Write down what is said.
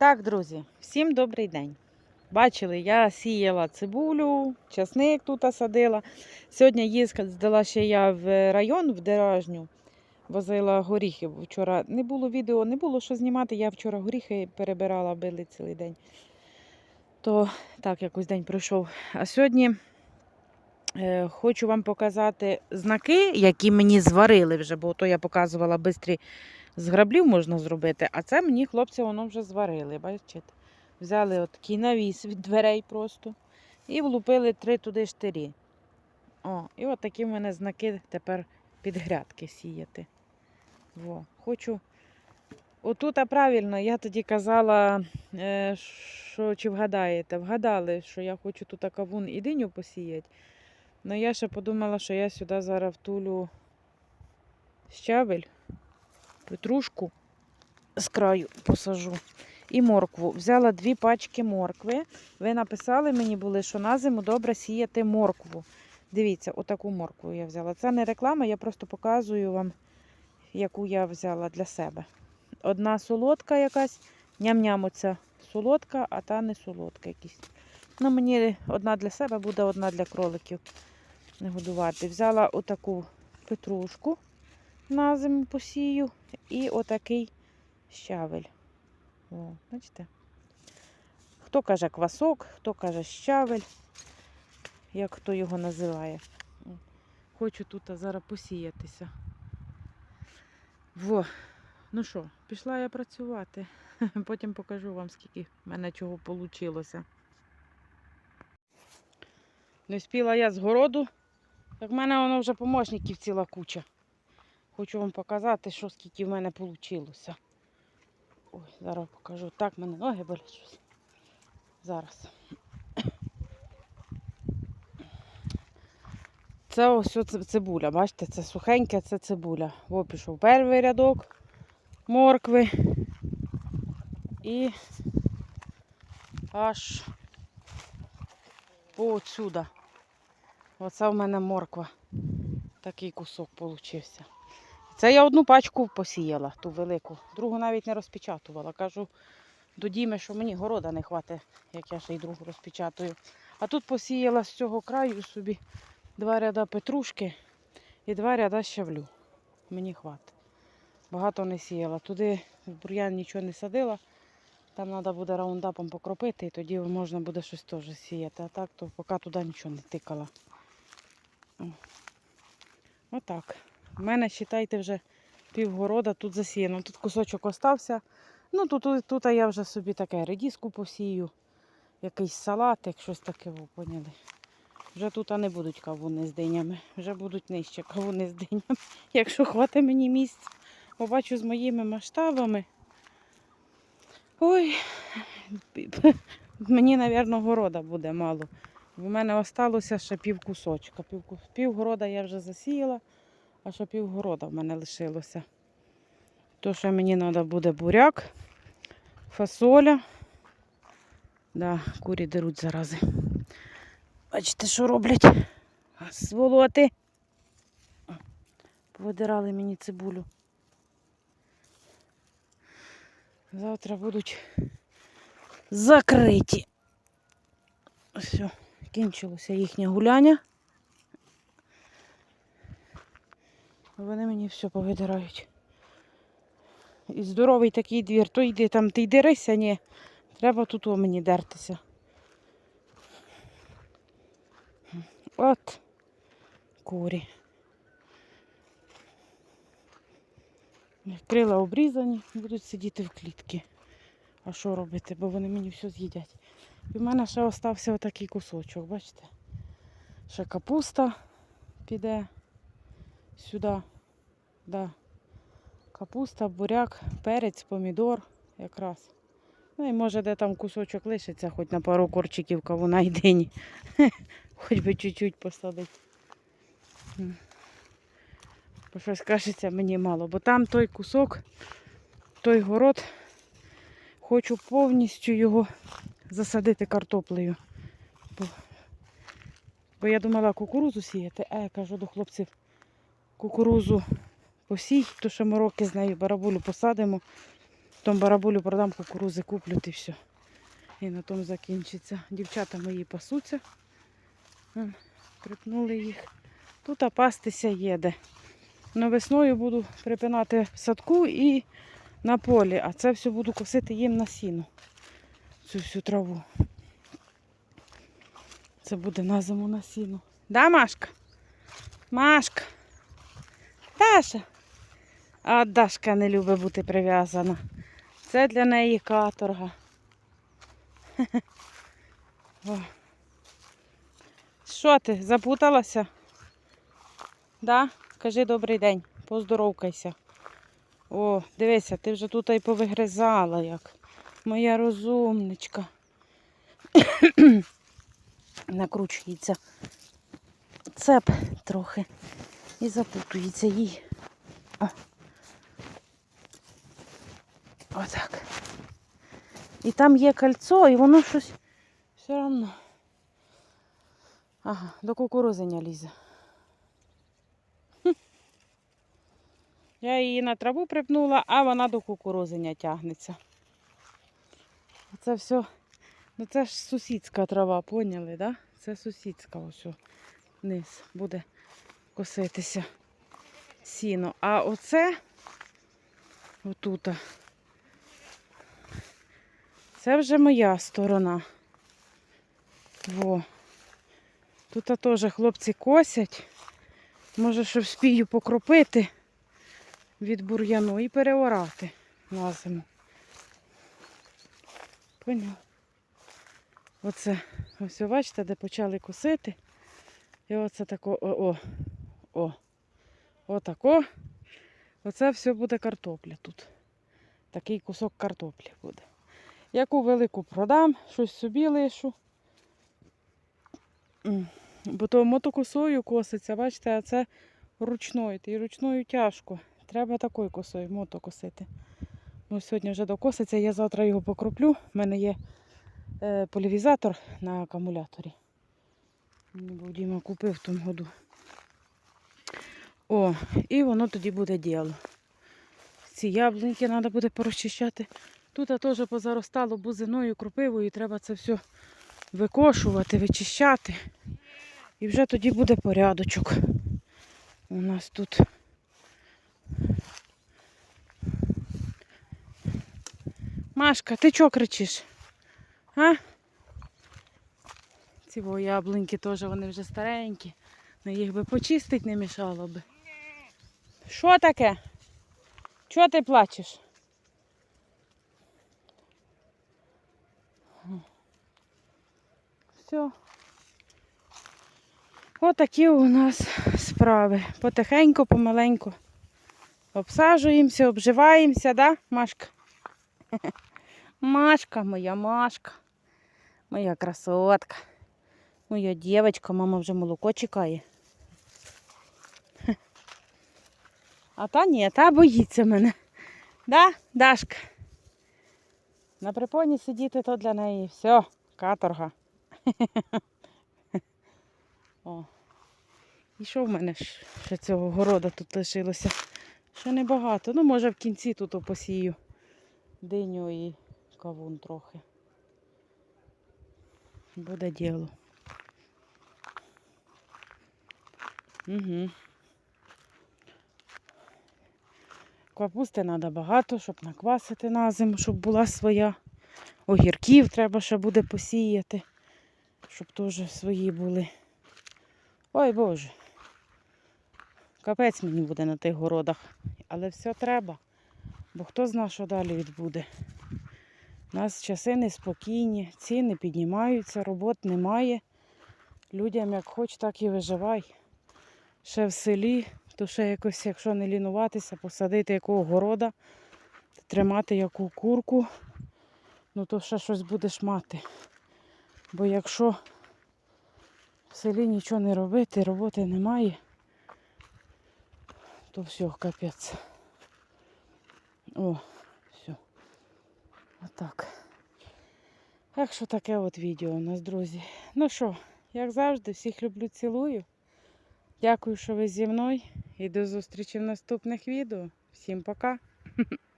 Так, друзі, всім добрий день. Бачили, я сіяла цибулю, часник тут садила. Сьогодні їздила ще я в район в Деражню, возила горіхи. Вчора не було відео, не було що знімати. Я вчора горіхи перебирала, били цілий день. То так, якось день пройшов. А сьогодні е, хочу вам показати знаки, які мені зварили вже, бо то я показувала бистрі з граблів можна зробити, а це мені хлопці воно вже зварили. Бачите? Взяли от такий навіс від дверей просто і влупили три туди штирі. О, і от такі в мене знаки тепер під грядки сіяти. Во. Хочу. Отут, правильно, я тоді казала, е, що чи вгадаєте, вгадали, що я хочу тут кавун і диню посіяти. Ну я ще подумала, що я сюди зараз втулю щавель петрушку з краю посажу і моркву. Взяла дві пачки моркви. Ви написали мені були, що на зиму добре сіяти моркву. Дивіться, отаку моркву я взяла. Це не реклама, я просто показую вам, яку я взяла для себе. Одна солодка якась, ням-ням оця солодка, а та не солодка якісь. Ну, мені одна для себе буде, одна для кроликів не годувати. Взяла отаку петрушку на зиму посію і отакий щавель. О, бачите? Хто каже квасок, хто каже щавель, як хто його називає. Хочу тут зараз посіятися. Во, ну що, пішла я працювати. Потім покажу вам, скільки в мене чого вийшло. Не спіла я з городу, як в мене воно вже помощників ціла куча. Хочу вам показати, що скільки в мене вийшло. Ой, зараз покажу. Так, в мене ноги болять щось. Зараз. Це ось цибуля. Бачите, це сухеньке, це цибуля. О, пішов перший рядок моркви. І аж отсюда. Оце в мене морква. Такий кусок получився. Це я одну пачку посіяла, ту велику. Другу навіть не розпечатувала. Кажу до Діми, що мені города не хватить, як я ще й другу розпечатую. А тут посіяла з цього краю собі два ряда петрушки і два ряда щавлю. Мені хватить. Багато не сіяла. Туди в бур'ян нічого не садила. Там треба буде раундапом покропити, і тоді можна буде щось теж сіяти. А так, то поки туди нічого не тикала. Отак. У мене, вважайте, вже півгорода тут засіяно. Тут кусочок остався. Ну, тут, тут, я вже собі таке редіску посію, якийсь салатик, щось таке, ви поняли. Вже тут не будуть кавуни з динями, вже будуть нижче кавуни з динями, якщо хватить мені місць. Побачу з моїми масштабами. Ой, мені, мабуть, города буде мало. У мене осталося ще пів кусочка. Пів, пів города я вже засіяла, а ще пів в мене лишилося. То, що мені треба буде буряк, фасоля. Да, курі деруть зарази. Бачите, що роблять? Сволоти. Повидирали мені цибулю. Завтра будуть закриті. Все, кінчилося їхнє гуляння. Вони мені все повидирають. І здоровий такий двір, то йди там, ти йди рися, ні. Треба тут о мені дертися. От курі. Крила обрізані, будуть сидіти в клітці. А що робити, бо вони мені все з'їдять. І в мене ще остався отакий кусочок, бачите? Ще капуста піде сюди. Да. Капуста, буряк, перець, помідор якраз. Ну і може де там кусочок лишиться, хоч на пару корчиків кавуна й дині. Хоч би чуть-чуть посадити. Щось кажеться мені мало, бо там той кусок, той город, хочу повністю його засадити картоплею. Бо, бо я думала кукурузу сіяти, а я кажу до хлопців, кукурузу посій, то що ми роки з нею барабулю посадимо, Потім барабулю продам кукурузи, куплю і все. І на тому закінчиться. Дівчата мої пасуться. Припнули їх. Тут а пастися їде. Но весною буду припинати в садку і на полі, а це все буду косити їм на сіну. Цю всю траву. Це буде на зиму на сіну. Да, Машка? Машка. Даша. А Дашка не любить бути прив'язана. Це для неї каторга. Що ти, запуталася? Да? Кажи добрий день, поздоровкайся. О, дивися, ти вже тут і повигризала як. Моя розумничка. Накручується цеп трохи і запутується їй. О. Отак. І там є кольцо, і воно щось все одно. Ага, до кукурузиня лізе. Я її на траву припнула, а вона до кукурузиня тягнеться. Це все, ну це ж сусідська трава, поняли, да? Це сусідська ось о, вниз буде коситися сіно. А оце отута. Це вже моя сторона. Во. Тут теж хлопці косять. Може, що вспію покропити від бур'яну і переорати на зиму. Поняв? Оце, ось бачите, де почали косити. І оце тако, о, о, о. Отако. Оце все буде картопля тут. Такий кусок картоплі буде. Яку велику продам, щось собі лишу. Бо то мотокосою коситься, бачите, а це ручною. І ручною тяжко. Треба такою косою мотокосити. Ну, сьогодні вже докоситься, я завтра його покроплю. У мене є е, полівізатор на акумуляторі. Був Діма купив в тому году. О, і воно тоді буде діло. Ці яблуньки треба буде порозчищати. Тут теж позаростало бузиною, кропивою, треба це все викошувати, вичищати. І вже тоді буде порядочок. У нас тут. Машка, ти чого кричиш? А? Ці яблуньки теж вони вже старенькі. Ну, їх би почистити не мішало би. Що таке? Чого ти плачеш? Все. Отакі у нас справи. Потихеньку, помаленьку. Обсаджуємося, обживаємося, да, Машка? Машка, моя Машка. Моя красотка. Моя дівчинка, мама вже молоко чекає. А та ні, та боїться мене. Да, Дашка? На припоні сидіти то для неї все, каторга. О. І що в мене ще цього города тут лишилося? Ще небагато. Ну, може в кінці тут посію диню і кавун трохи. Буде діло. Угу. Капусти треба багато, щоб наквасити на зиму, щоб була своя. Огірків треба ще буде посіяти, щоб теж свої були. Ой Боже. Капець мені буде на тих городах. Але все треба. Бо хто зна, що далі відбуде. У нас часи неспокійні, ціни піднімаються, робот немає. Людям як хоч, так і виживай. Ще в селі, то ще якось, якщо не лінуватися, посадити якого города, тримати яку курку, ну то ще щось будеш мати. Бо якщо в селі нічого не робити, роботи немає, то все, капець. О, все. Отак. Так що таке от відео у нас, друзі. Ну що, як завжди, всіх люблю, цілую. Дякую, що ви зі мною. І до зустрічі в наступних відео. Всім пока!